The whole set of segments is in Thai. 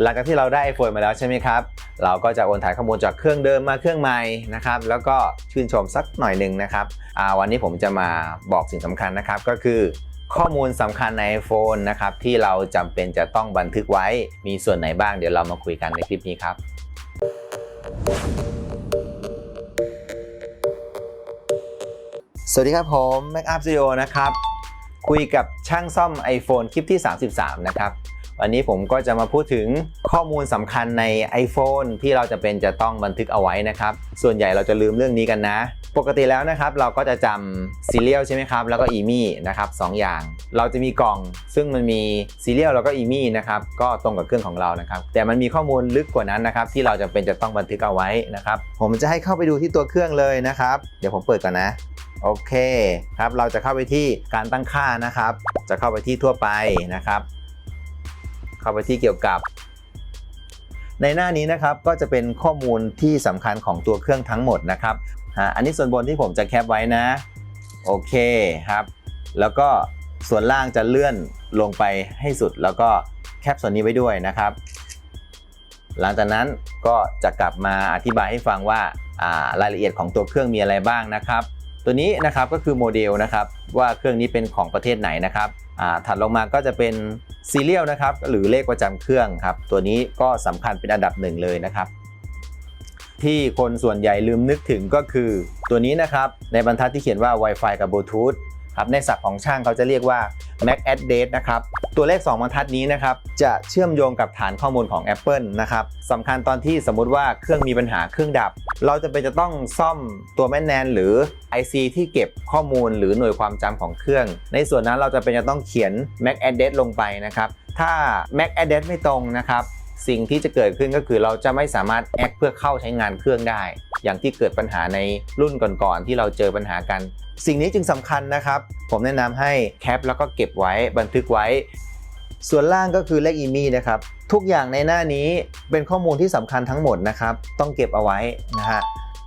หลังจากที่เราได้ iPhone มาแล้วใช่ไหมครับ เราก็จะโอนถ่ายข้อมูลจากเครื่องเดิมมาเครื่องใหม่นะครับ แล้วก็ชื่นชมสักหน่อยหนึ่งนะครับวันนี้ผมจะมาบอกสิ่งสำคัญนะครับก็คือข้อมูลสำคัญใน iPhone นะครับที่เราจำเป็นจะต้องบันทึกไว้มีส่วนไหนบ้างเดี๋ยวเรามาคุยกันในคลิปนี้ครับ สวัสดีครับผม Mac Up Studio นะครับ คุยกับช่างซ่อม iPhone คลิปที่ 33 นะครับ วันนี้ผมก็จะมาพูดถึงข้อมูลสำคัญใน iPhone ที่เราจะเป็นจะต้องบันทึกเอาไว้นะครับ ส่วนใหญ่เราจะลืมเรื่องนี้กันนะ ปกติแล้วนะครับ เราก็จะจำซีเรียลใช่ไหมครับ แล้วก็อีมี่นะครับสองอย่าง เราจะมีกล่อง ซึ่งมันมีซีเรียลแล้วก็อีมี่นะครับ ก็ตรงกับเครื่องของเรานะครับ แต่มันมีข้อมูลลึกกว่านั้นนะครับ ที่เราจะเป็นจะต้องบันทึกเอาไว้นะครับ ผมจะให้เข้าไปดูที่ตัวเครื่องเลยนะครับ เดี๋ยวผมเปิดก่อนนะโอเคครับ เราจะเข้าไปที่การตั้งค่านะครับ จะเข้าไปที่ทั่วไปนะครับ เข้าไปที่เกี่ยวกับ ในหน้านี้นะครับก็จะเป็นข้อมูลที่สำคัญของตัวเครื่องทั้งหมดนะครับฮะอันนี้ส่วนบนที่ผมจะแคปไว้นะโอเคครับ แล้วก็ส่วนล่างจะเลื่อนลงไปให้สุด แล้วก็แคปส่วนนี้ไว้ด้วยนะครับ หลังจากนั้นก็จะกลับมาอธิบายให้ฟังว่าารายละเอียดของตัวเครื่องมีอะไรบ้างนะครับ ตัวนี้นะครับก็คือโมเดลนะครับว่าเครื่องนี้เป็นของประเทศไหนนะครับ ถัดลงมาก็จะเป็นซีเรียลนะครับหรือเลขประจำเครื่องครับ ตัวนี้ก็สำคัญเป็นอันดับหนึ่งเลยนะครับ ที่คนส่วนใหญ่ลืมนึกถึงก็คือตัวนี้นะครับ ในบรรทัดที่เขียนว่า Wi-Fi กับบลูทูธ ครับในศัพท์ของช่างเขาจะเรียกว่า MAC address นะครับ ตัวเลข 2บรรทัดนี้นะครับ จะเชื่อมโยงกับฐานข้อมูลของ Apple นะครับสำคัญตอนที่สมมุติว่าเครื่องมีปัญหาเครื่องดับ เราจะเป็นจะต้องซ่อมตัวแม่นแนนหรือ IC ที่เก็บข้อมูลหรือหน่วยความจำของเครื่อง ในส่วนนั้นเราจะเป็นจะต้องเขียน MAC address ลงไปนะครับ ถ้า MAC address ไม่ตรงนะครับสิ่งที่จะเกิดขึ้นก็คือเราจะไม่สามารถแอคเพื่อเข้าใช้งานเครื่องได้ อย่างที่เกิดปัญหาในรุ่นก่อนๆที่เราเจอปัญหากัน สิ่งนี้จึงสำคัญนะครับ ผมแนะนำให้แคปแล้วก็เก็บไว้บันทึกไว้ ส่วนล่างก็คือเลขอีมี่นะครับ ทุกอย่างในหน้านี้เป็นข้อมูลที่สำคัญทั้งหมดนะครับ ต้องเก็บเอาไว้นะฮะ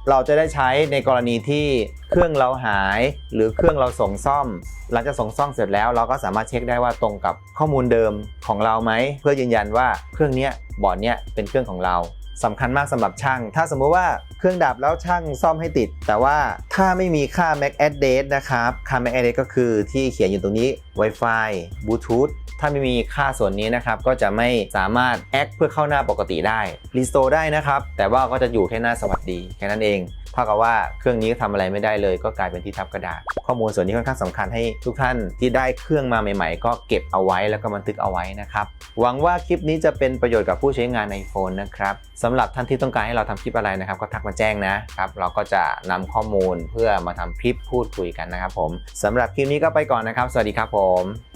เราจะได้ใช้ในกรณีที่เครื่องเราหายหรือเครื่องเราส่งซ่อม หลังจากส่งซ่อมเสร็จแล้วเราก็สามารถเช็คได้ว่าตรงกับข้อมูลเดิมของเราไหม เพื่อยืนยันว่าเครื่องนี้บอร์ดเนี้ยเป็นเครื่องของเรา สำคัญมากสำหรับช่าง ถ้าสมมุติว่าเครื่องดับแล้วช่างซ่อมให้ติด แต่ว่าถ้าไม่มีค่า MAC address นะครับ ค่า MAC address ก็คือที่เขียนอยู่ตรงนี้ Wi-Fi Bluetooth ถ้าไม่มีค่าส่วนนี้นะครับ ก็จะไม่สามารถแอคเพื่อเข้าหน้าปกติได้ รีสโตรได้นะครับ แต่ว่าก็จะอยู่แค่หน้าสวัสดีแค่นั้นเองเท่ากับว่าเครื่องนี้ก็ทำอะไรไม่ได้เลย ก็กลายเป็นที่ทับกระดาษ ข้อมูลส่วนนี้ค่อนข้างสำคัญให้ทุกท่านที่ได้เครื่องมาใหม่ ๆ ก็เก็บเอาไว้แล้วก็บันทึกเอาไว้นะครับหวังว่าคลิปนี้จะเป็นประโยชน์กับผู้ใช้งานในโฟนนะครับสำหรับท่านที่ต้องการให้เราทำคลิปอะไรนะครับ ก็ทักมาแจ้งนะครับเราก็จะนำข้อมูลเพื่อมาทำคลิปพูดคุยกันนะครับผมสำหรับคลิปนี้ก็ไปก่อนนะครับ สวัสดีครับผม